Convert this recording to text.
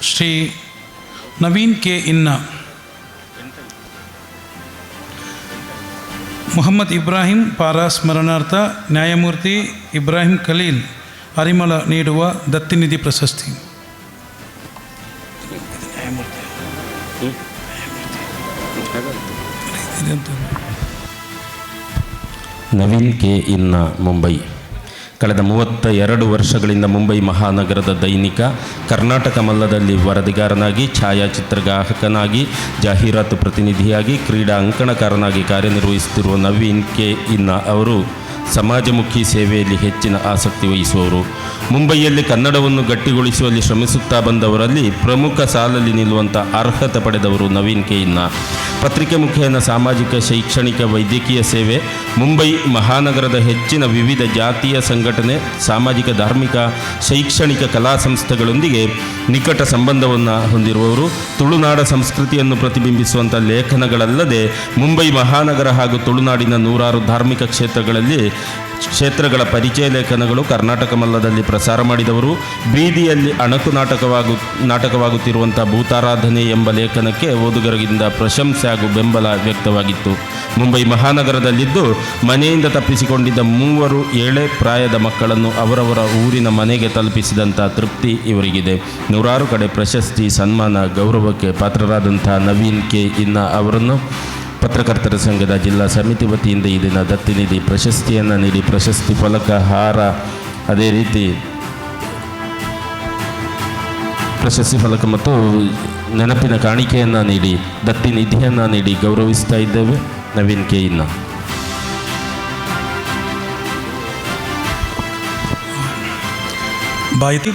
Shri Naveen K ಇನ್ನ ಮೊಹಮ್ಮದ್ ಇಬ್ರಾಹಿಂ ಪಾರಾ ಸ್ಮರಣಾರ್ಥ ನ್ಯಾಯಮೂರ್ತಿ ಇಬ್ರಾಹಿಂ ಖಲೀಲ್ ಅರಿಮಲ ನೀಡುವ ದತ್ತಿನಿಧಿ ಪ್ರಶಸ್ತಿ ಇದೆಂತ? ನವೀನ್ ಕೆ ಇನ್ನ ಮುಂಬೈ ಕಳೆದ ಮೂವತ್ತ ಎರಡು ವರ್ಷಗಳಿಂದ ಮುಂಬೈ ಮಹಾನಗರದ ದೈನಿಕ ಕರ್ನಾಟಕ ಮಲ್ಲದಲ್ಲಿ ವರದಿಗಾರನಾಗಿ ಛಾಯಾಚಿತ್ರಗ್ರಾಹಕನಾಗಿ ಜಾಹೀರಾತು ಪ್ರತಿನಿಧಿಯಾಗಿ, ಕ್ರೀಡಾ ಅಂಕಣಕಾರನಾಗಿ ಕಾರ್ಯನಿರ್ವಹಿಸುತ್ತಿರುವ ನವೀನ್ ಕೆ. ಇನ್ನ ಅವರು ಸಮಾಜಮುಖಿ ಸೇವೆಯಲ್ಲಿ ಹೆಚ್ಚಿನ ಆಸಕ್ತಿ ವಹಿಸುವವರು. ಮುಂಬೈಯಲ್ಲಿ ಕನ್ನಡವನ್ನು ಗಟ್ಟಿಗೊಳಿಸುವಲ್ಲಿ ಶ್ರಮಿಸುತ್ತಾ ಬಂದವರಲ್ಲಿ ಪ್ರಮುಖ ಸಾಲಲ್ಲಿ ನಿಲ್ಲುವಂಥ ಅರ್ಹತೆ ಪಡೆದವರು ನವೀನ್ ಇನ್ನ ಪತ್ರಿಕೆ ಮುಖೇನ ಸಾಮಾಜಿಕ, ಶೈಕ್ಷಣಿಕ, ವೈದ್ಯಕೀಯ ಸೇವೆ, ಮುಂಬೈ ಮಹಾನಗರದ ಹೆಚ್ಚಿನ ವಿವಿಧ ಜಾತಿಯ ಸಂಘಟನೆ, ಸಾಮಾಜಿಕ, ಧಾರ್ಮಿಕ, ಶೈಕ್ಷಣಿಕ ಕಲಾ ಸಂಸ್ಥೆಗಳೊಂದಿಗೆ ನಿಕಟ ಸಂಬಂಧವನ್ನು ಹೊಂದಿರುವವರು, ತುಳುನಾಡ ಸಂಸ್ಕೃತಿಯನ್ನು ಪ್ರತಿಬಿಂಬಿಸುವಂಥ ಲೇಖನಗಳಲ್ಲದೆ ಮುಂಬೈ ಮಹಾನಗರ ಹಾಗೂ ತುಳುನಾಡಿನ ನೂರಾರು ಧಾರ್ಮಿಕ ಕ್ಷೇತ್ರಗಳಲ್ಲಿ ಕ್ಷೇತ್ರಗಳ ಪರಿಚಯ ಲೇಖನಗಳು ಕರ್ನಾಟಕ ಮಲ್ಲದಲ್ಲಿ ಪ್ರಸಾರ ಮಾಡಿದವರು, ಬೀದಿಯಲ್ಲಿ ಅಣಕು ನಾಟಕವಾಗು, ನಾಟಕವಾಗುತ್ತಿರುವಂಥ ಭೂತಾರಾಧನೆ ಎಂಬ ಲೇಖನಕ್ಕೆ ಓದುಗರಿಂದ ಪ್ರಶಂಸೆ ಹಾಗೂ ಬೆಂಬಲ ವ್ಯಕ್ತವಾಗಿತ್ತು. ಮುಂಬೈ ಮಹಾನಗರದಲ್ಲಿದ್ದು, ಮನೆಯಿಂದ ತಪ್ಪಿಸಿಕೊಂಡಿದ್ದ ಮೂವರು ಏಳೆ ಪ್ರಾಯದ ಮಕ್ಕಳನ್ನು ಅವರವರ ಊರಿನ ಮನೆಗೆ ತಲುಪಿಸಿದಂಥ ತೃಪ್ತಿ ಇವರಿಗಿದೆ. ನೂರಾರು ಕಡೆ ಪ್ರಶಸ್ತಿ, ಸನ್ಮಾನ, ಗೌರವಕ್ಕೆ ಪಾತ್ರರಾದಂಥ ನವೀನ್ ಕೆ. ಇನ್ನ ಅವರನ್ನು ಪತ್ರಕರ್ತರ ಸಂಘದ ಜಿಲ್ಲಾ ಸಮಿತಿ ವತಿಯಿಂದ ಈ ದಿನ ದತ್ತಿನಿಧಿ ಪ್ರಶಸ್ತಿಯನ್ನು ನೀಡಿ ಪ್ರಶಸ್ತಿ ಫಲಕ ಹಾರ. ಅದೇ ರೀತಿ ಪ್ರಶಸ್ತಿ ಫಲಕ ಮತ್ತು ನೆನಪಿನ ಕಾಣಿಕೆಯನ್ನು ನೀಡಿ, ದತ್ತಿ ನಿಧಿಯನ್ನು ನೀಡಿ ಗೌರವಿಸ್ತಾ ಇದ್ದೇವೆ. ನವೀನ್ ಕೆ ಬಾಯಿತಿ.